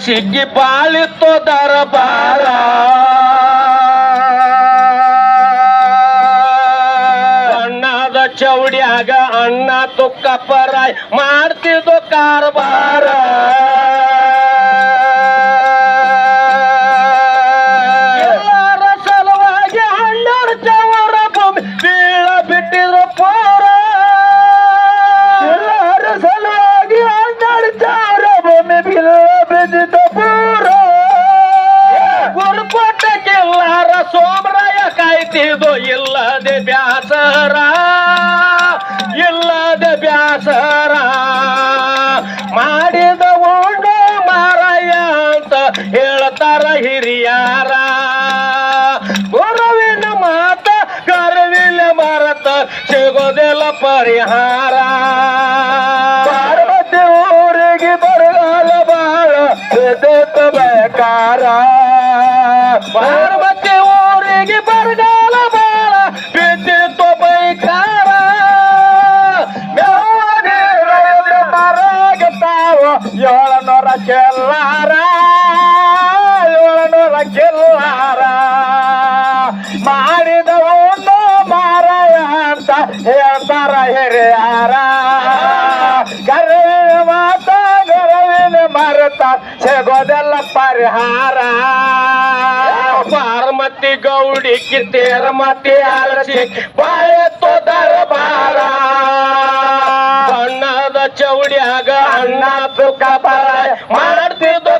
ಸಿಗ್ಗಿ ಬಾಳಿತ್ತು ದರಬಾರ. ಅಣ್ಣದ ಚೌಡಿಯಾಗ ಅಣ್ಣ ತುಕ್ಕಪ್ಪರಾಯ್ ಮಾಡ್ತಿದ್ದು ಕಾರಬಾರ. ಪಾರ್ವತಿ ಊರಿಗೆ ಬರಗಾಲ ಬಾಳ ಬಿದ್ದಿತ್ತು ಬೈಕಾರ ತಾವು ಏಳನೂರ ಕೆಲ್ಲಾರ ಏಳನೂರ ಕೆಲ್ಲಾರ ಮಾಡಿದ ಒಂದು ಮಾರಾಯ ಅಂತ ಹೇಳ್ತಾರ ಹಿರಿಯಾರ. ಭಾರತ, ಸಿಗೋದೆಲ್ಲ ಪರಿಹಾರ. ಪಾರ್ಮತಿ ಗೌಡಿ ಕಿತ್ತೇರ ಮತಿ ಆಲಸಿ ಬಾಯತ್ತು ದರಬಾರ. ಬಣ್ಣದ ಚೌಡಿಯಾಗ ಅಣ್ಣ ತುಕ ಬಾರ ಮಾಡ್ತಿದ್ದು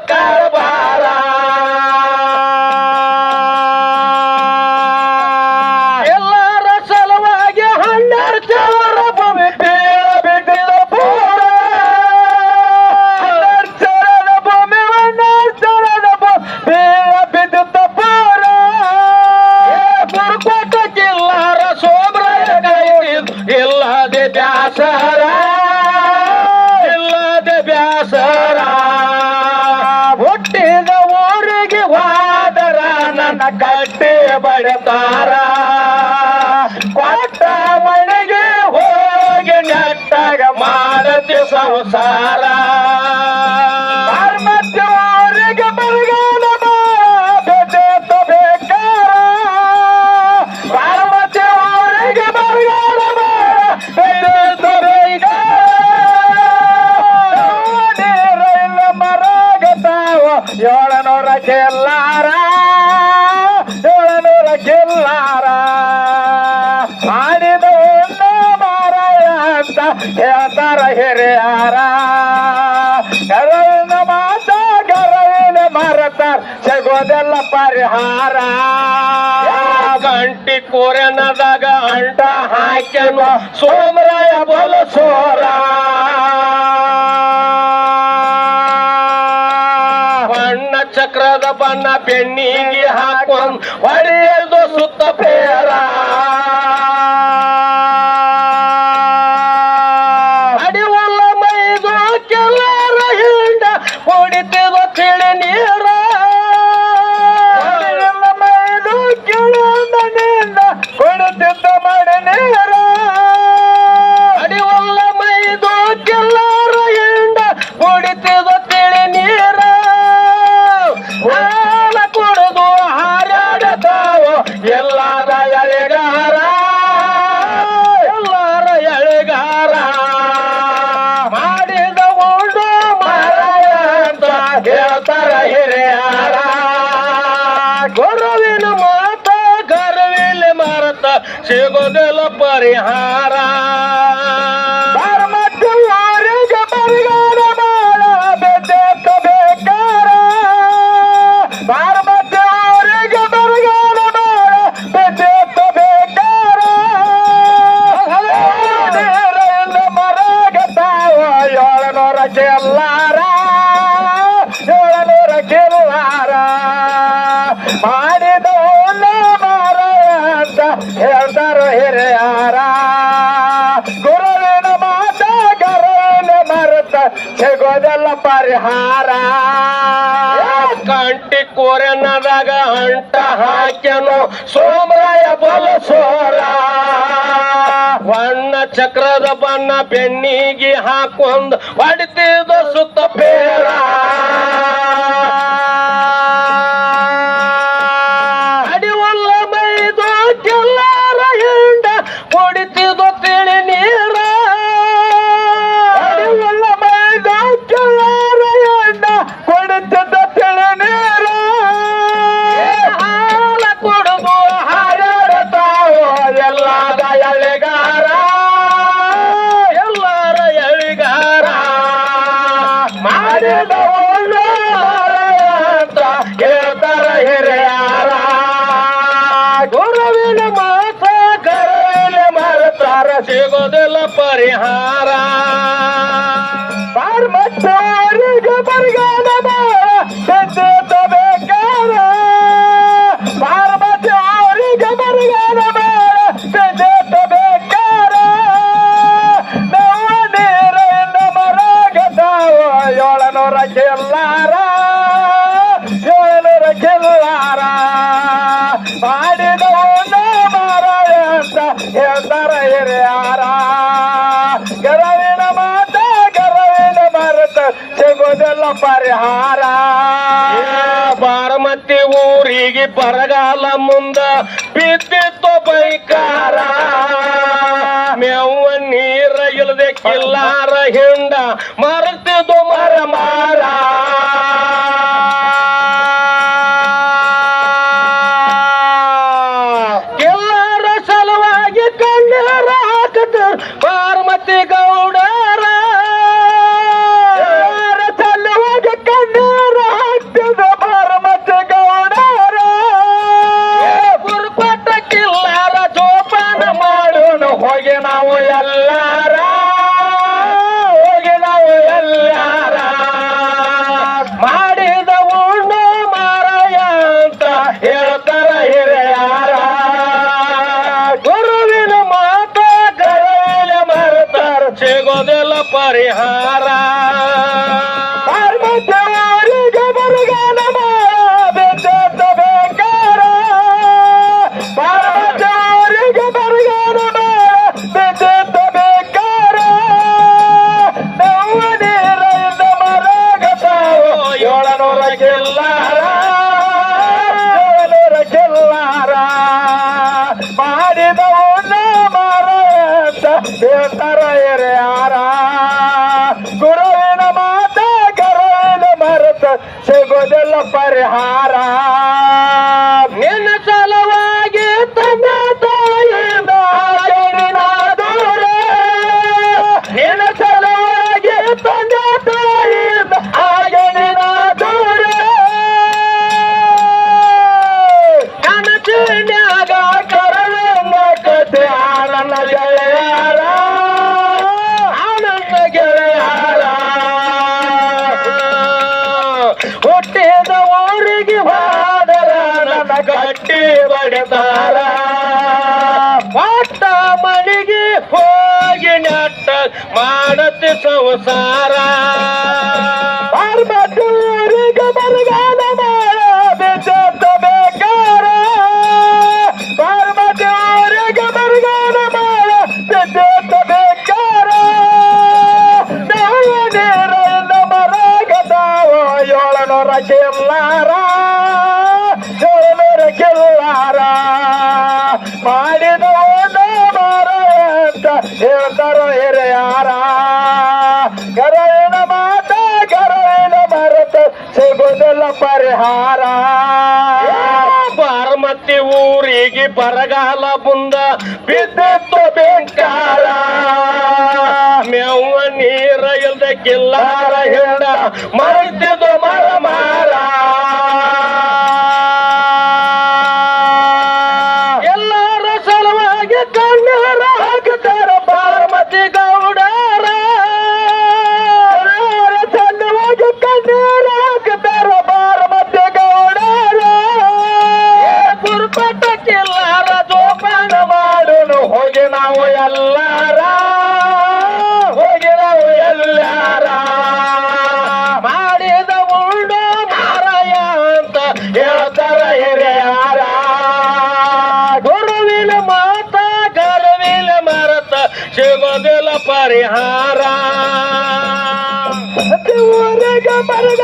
ಕೆಲ್ಲಾರ ಏಳನೂರ ಕೆಲ್ಲಾರ ಮಾಡಿದ ಒಂದು ಮಾರಾಯ ಅಂತ ಹೇಳ್ತಾರ ಹಿರಿಯಾರ. ಗರವಿನ ಮಾತ ಗರವಿನ ಮರತಾರ ಸಿಗೋದೆಲ್ಲ ಪರಿಹಾರ. ಗಂಟಿ ಕೋರನದಾಗ ಅಂಟ ಹಾಕ್ಯನು. ಸೋಮರಾಯ ಬಲ ಸೋರಾ. ಬೆಣ್ಣಿಗೆ ಹಾಕೊಂಡ್ ಸಿಗೋದೆಲ್ಲ ಪರಿಹಾರ ಕಂಟಿ ಕೊರೆನದಾಗ ಅಂಟ ಹಾಕ್ಯನು ಸೋಮರಾಯ ಬಲ ಸೋರ. ಬಣ್ಣ ಚಕ್ರದ ಬಣ್ಣ ಬೆನ್ನಿಗೆ ಹಾಕೊಂದು ಹೊಡಿತಿದ ಸುತ್ತ ಬೇಡ ಪ್ರತಿ ಊರಿಗೆ ಬರಗಾಲ ಮುಂದ ಬಿದ್ದಿತ್ತು ಬೈಕಾರ ಮೇವು ನೀರ ಇಲ್ಲದೆ ಕಿಲ್ಲಾರ ಹಿಂಡ ಮರ ಮನೆಗೆ ಹೋಗಿ ನೆಟ್ಟ ಮಾಡತ್ತೆ ಸಂಸಾರ. ಹೇಳ್ತಾರೋ ಹಿರಿಯಾರ ಗರಳಿನ ಮಾತ ಗರಳಿನ ಮರೆತ ಸಿಗುದಿಲ್ಲ ಪರಿಹಾರ. ಬಾರ್ಮತಿ ಊರಿಗೆ ಬರಗಾಲ ಮುಂದ ಬಿದ್ದಿತ್ತು ಬೆಂಕಾರ. ಮೇವ ನೀರ ಇಲ್ದಕ್ಕಿಲ್ಲಾರ ಹಿಂಡ ಮರೆತಿದ್ದು ಮರ ಮಾರಾ para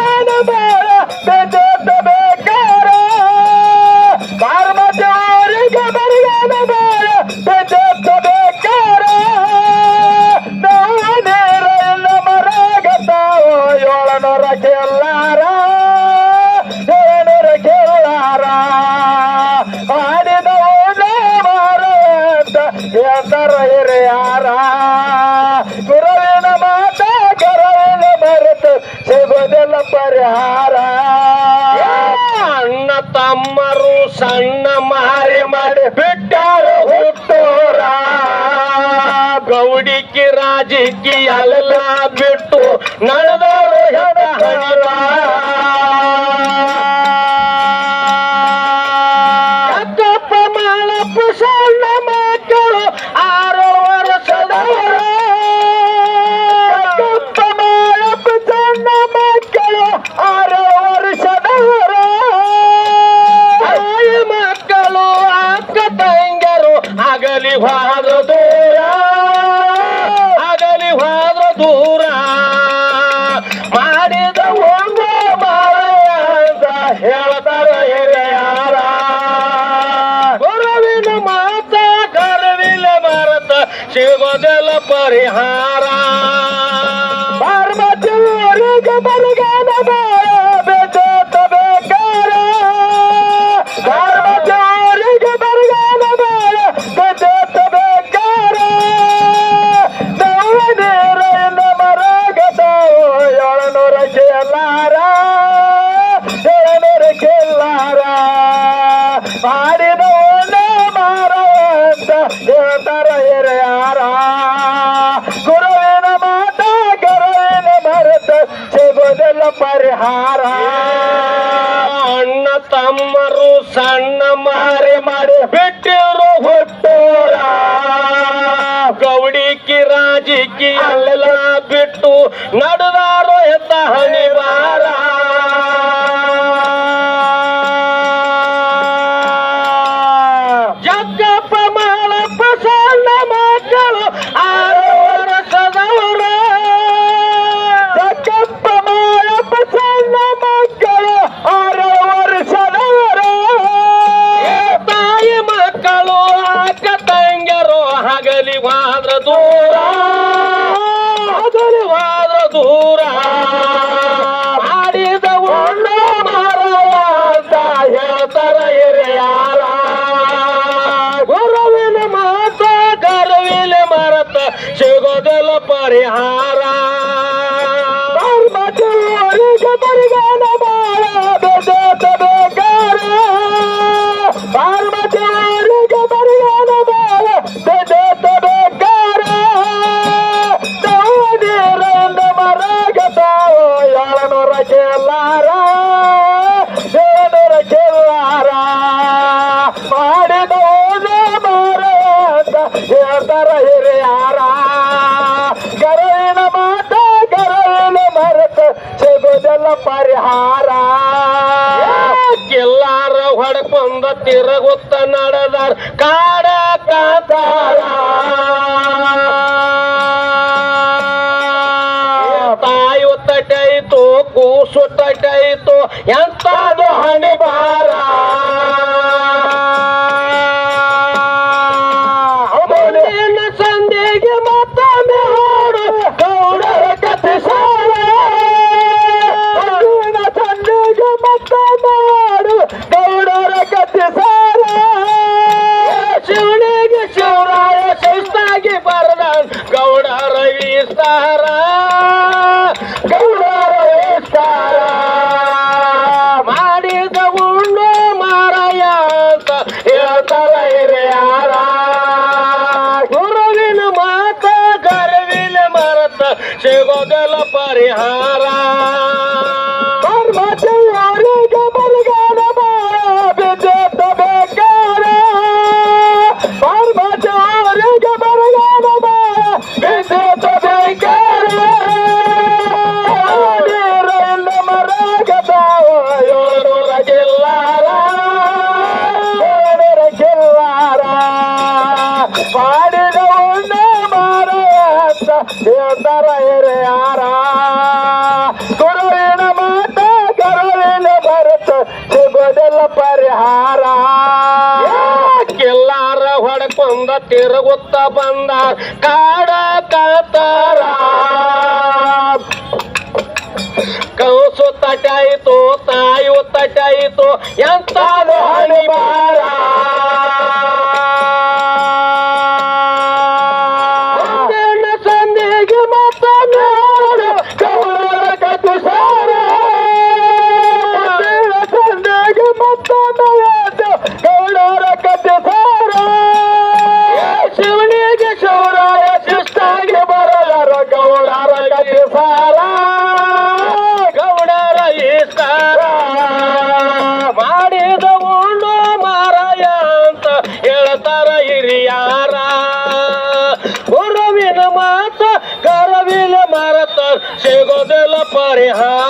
ಪರಿಹಾರ. ಅಣ್ಣ ತಮ್ಮರು ಸಣ್ಣ ಮಾರಿ ಮಾಡಿ ಬಿಟ್ಟಾರು ಹುಟ್ಟೋರ. ಗೌಡಿಕ್ಕಿ ರಾಜಕ್ಕಿ ಎಲ್ಲ ಬಿಟ್ಟು ನಳ ನಮ್ಮರು ಸಣ್ಣ ಮಾರಿ ಮಾಡಿ ಬಿಟ್ಟಿರೋ ಗೌಡಿ ಗೌಡಿಕಿ ರಾಜಿಕಿ ಅಲ್ಲೆಲ್ಲ ಬಿಟ್ಟು ನಡೆದಾರು ಎಂತ ಹನಿವಾರ. ಎಂತಾದು ಹಣೆ ಬಾರ ಸಂಧೆಗೆ ಮತ್ತೊಮ್ಮೆ ಹಾಡು. ಗೌಡರ ಕತೆ ಸಾರ. ಸಂಧೆಗೆ ಮತ್ತೊಮ್ಮೆ ಹಾಡು. ಗೌಡರ ಕತೆ ಸಾರ. ಶಿವನಿಗೆ ಶಿವರಾಯ ಶಿಸ್ತಾಗಿ ಬರದ ಗೌಡರ ತಿರುಗುತ್ತ ಬಂದ ಕಾಡ ಕತರ ಕೌಸು ತಟಾಯಿತು ತಾಯು ತಟಾಯಿತು ಎಂತ ಹಣಿಬಾರ. ಮರತ ಸಿಗೋದಿಲ್ಲ ಪರಿಹಾರ ಊರಿಗೆ